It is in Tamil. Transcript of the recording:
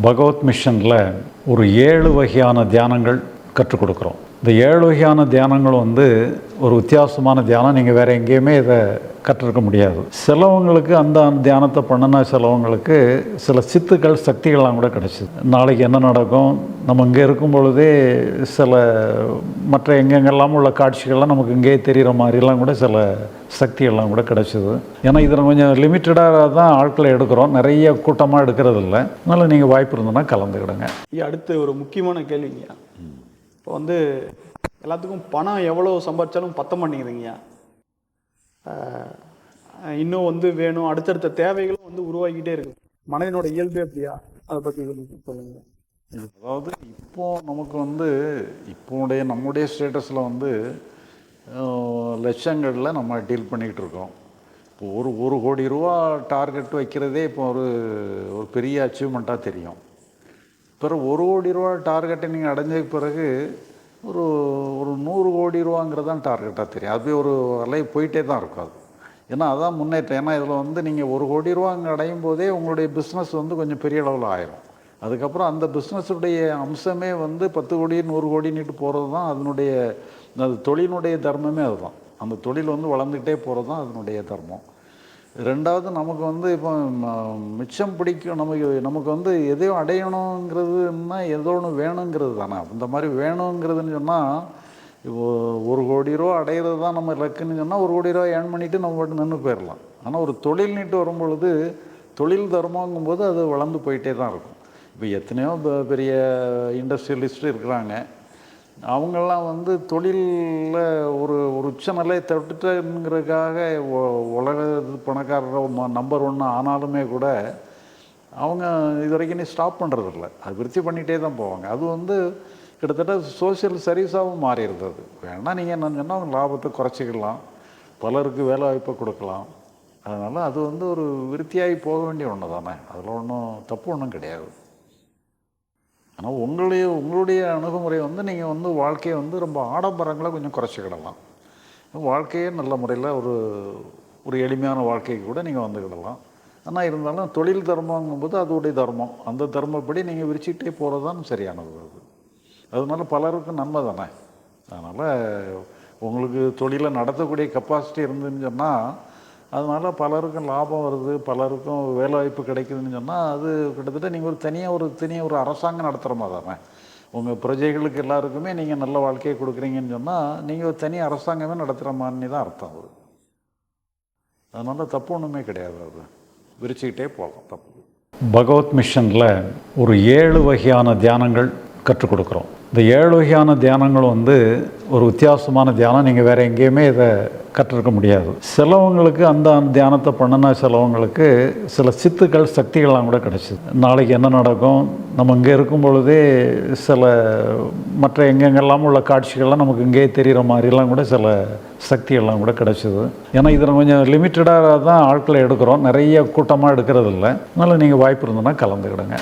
பகவத் மிஷனில் ஒரு ஏழு வகையான தியானங்கள் கற்றுக் கொடுக்குறோம். இந்த ஏழு வகையான தியானங்கள் வந்து ஒரு வித்தியாசமான தியானம். நீங்கள் வேறு எங்கேயுமே இதை கற்றுருக்க முடியாது. சிலவங்களுக்கு அந்த தியானத்தை பண்ணினா சிலவங்களுக்கு சில சித்துக்கள் சக்திகள்லாம் கூட கிடச்சிது. நாளைக்கு என்ன நடக்கும்? நம்ம இங்கே இருக்கும் பொழுதே சில மற்ற எங்கெங்கெல்லாம் உள்ள காட்சிகள்லாம் நமக்கு இங்கேயே தெரிகிற மாதிரிலாம் கூட சில சக்திகள்லாம் கூட கிடச்சிது. ஏன்னா இதில் கொஞ்சம் லிமிட்டடாக தான் ஆட்களை எடுக்கிறோம். நிறைய கூட்டமாக எடுக்கிறது இல்லை அதனால் நீங்கள் வாய்ப்பு இருந்ததுன்னா கலந்துக்கிடுங்க. அடுத்து ஒரு முக்கியமான கேள்விங்கய்யா இப்போ வந்து எல்லாத்துக்கும் பணம் எவ்வளோ சம்பாதிச்சாலும் பத்த மாட்டேங்குதுங்கய்யா. இன்னும் வந்து வேணும். அடுத்தடுத்த தேவைகளும் வந்து உருவாகிக்கிட்டே இருக்கு மனதினோட இயல்பு எப்படியா அதை பற்றி சொல்லுங்க. அதாவது இப்போ நமக்கு வந்து இப்போடைய நம்முடைய ஸ்டேட்டஸில் வந்து லட்சங்களில் நம்ம டீல் பண்ணிக்கிட்டு இருக்கோம். இப்போ ஒரு ஒரு கோடி ரூபா டார்கெட் வைக்கிறதே இப்போ ஒரு ஒரு பெரிய அச்சீவ்மெண்ட்டாக தெரியும். பிறகு ஒரு கோடி ரூபா டார்கெட்டை நீங்கள் அடைஞ்ச பிறகு ஒரு ஒரு நூறு கோடி ரூபாங்கிறது தான் டார்கெட்டாக தெரியும். அதுவே ஒரு அலை போயிட்டே தான் இருக்கும் அது. ஏன்னா அதான் முன்னேற்றம். ஏன்னா இதில் வந்து நீங்கள் ஒரு கோடி ரூபா அங்கே அடையும் போதே உங்களுடைய பிஸ்னஸ் வந்து கொஞ்சம் பெரிய அளவில் ஆயிரும். அதுக்கப்புறம் அந்த பிஸ்னஸுடைய அம்சமே வந்து பத்து கோடி நூறு கோடின்னுட்டு போகிறது தான் அதனுடைய அது தொழிலுடைய தர்மமே அதுதான். அந்த தொழில் வந்து வளர்ந்துக்கிட்டே போகிறது தான் அதனுடைய தர்மம். ரெண்டாவது நமக்கு வந்து இப்போ ம- மிச்சம் பிடிக்கும் நமக்கு நமக்கு வந்து எதையும் அடையணுங்கிறதுன்னா ஏதோ ஒன்று வேணுங்கிறது தானே. அந்த மாதிரி வேணுங்கிறதுன்னு சொன்னால் இப்போ ஒரு கோடி ரூபா அடையிறது தான் நம்ம இலக்குன்னு சொன்னால் ஒரு கோடி ரூபா ஏர்ன் பண்ணிவிட்டு நம்ம பாட்டு நின்று போயிடலாம் ஆனால் ஒரு தொழில் நீட்டு வரும்பொழுது தொழில் தர்மங்கும்போது அது வளர்ந்து போயிட்டே தான் இருக்கும். இப்போ எத்தனையோ பெ- பெரிய இண்டஸ்ட்ரியலிஸ்ட் இருக்கிறாங்க அவங்கெல்லாம் வந்து தொழிலில் ஒரு உச்சநிலையை உச்ச தொட்டுட்டுங்கிறதுக்காக உலக பணக்காரர் நம்பர் ஒன்று ஆனாலுமே கூட அவங்க இது வரைக்கும் நீ ஸ்டாப் பண்ணுறதில்ல அது விருத்தி பண்ணிகிட்டே தான் போவாங்க. அது வந்து கிட்டத்தட்ட சோஷியல் சர்வீஸாகவும் மாறிடுது அது. வேணால் நீங்கள் என்ன சொன்னால் அவங்க லாபத்தை குறைச்சிக்கலாம். பலருக்கு வேலை வாய்ப்பை கொடுக்கலாம். அதனால் அது வந்து ஒரு விருத்தியாகி போக வேண்டிய ஒன்று தானே. அதில் ஒன்றும் தப்பு ஒன்றும் கிடையாது. ஆனால் உங்களுடைய உங்களுடைய அணுகுமுறை வந்து நீங்கள் வந்து வாழ்க்கையை வந்து ரொம்ப ஆடம்பரங்களை கொஞ்சம் குறைச்சிக்கிடலாம். வாழ்க்கையே நல்ல முறையில் ஒரு ஒரு எளிமையான வாழ்க்கைக்கு கூட நீங்கள் வந்துக்கிடலாம் ஆனால் இருந்தாலும் தொழில் தர்மங்கும்போது அதோடைய தர்மம். அந்த தர்மப்படி நீங்கள் விரிச்சிக்கிட்டே போகிறது தான் சரியானது அது. அதனால பலருக்கும் நன்மை தானே? அதனால் உங்களுக்கு தொழிலை நடத்தக்கூடிய கெப்பாசிட்டி இருந்துன்னு சொன்னால் அதனால் பலருக்கும் லாபம் வருது பலருக்கும் வேலை வாய்ப்பு கிடைக்குதுன்னு சொன்னால் அது கிட்டத்தட்ட நீங்கள் ஒரு தனியாக ஒரு தனியாக ஒரு அரசாங்கம் நடத்துகிற மாதிரி தானே? உங்கள் பிரஜைகளுக்கு எல்லாருக்குமே நீங்கள் நல்ல வாழ்க்கையை கொடுக்குறீங்கன்னு சொன்னால் நீங்கள் ஒரு தனி அரசாங்கமே நடத்துகிற மாதிரி தான் அர்த்தம் அது. அதனால் தப்பு ஒன்றுமே கிடையாது அது. விரிச்சுக்கிட்டே போகலாம் தப்பு. பகவத் மிஷனில் ஒரு ஏழு வகையான தியானங்கள் கற்றுக் கொடுக்குறோம். இந்த ஏழு வகையான தியானங்கள் வந்து ஒரு வித்தியாசமான தியானம். நீங்கள் வேறு எங்கேயுமே இதை கற்றுருக்க முடியாது. சிலவங்களுக்கு அந்த தியானத்தை பண்ணினா சிலவங்களுக்கு சில சித்துக்கள் சக்திகள்லாம் கூட கிடச்சிது. நாளைக்கு என்ன நடக்கும்? நம்ம இங்கே இருக்கும் பொழுதே சில மற்ற எங்கெங்கெல்லாம் உள்ள காட்சிகள்லாம் நமக்கு இங்கேயே தெரிகிற மாதிரிலாம் கூட சில சக்திகள்லாம் கூட கிடச்சிது. ஏன்னா இதில் கொஞ்சம் லிமிட்டடாக தான் ஆட்களை எடுக்கிறோம். நிறைய கூட்டமாக எடுக்கிறது இல்லை அதனால் நீங்கள் வாய்ப்பு இருந்ததுன்னா கலந்துக்கிடுங்க.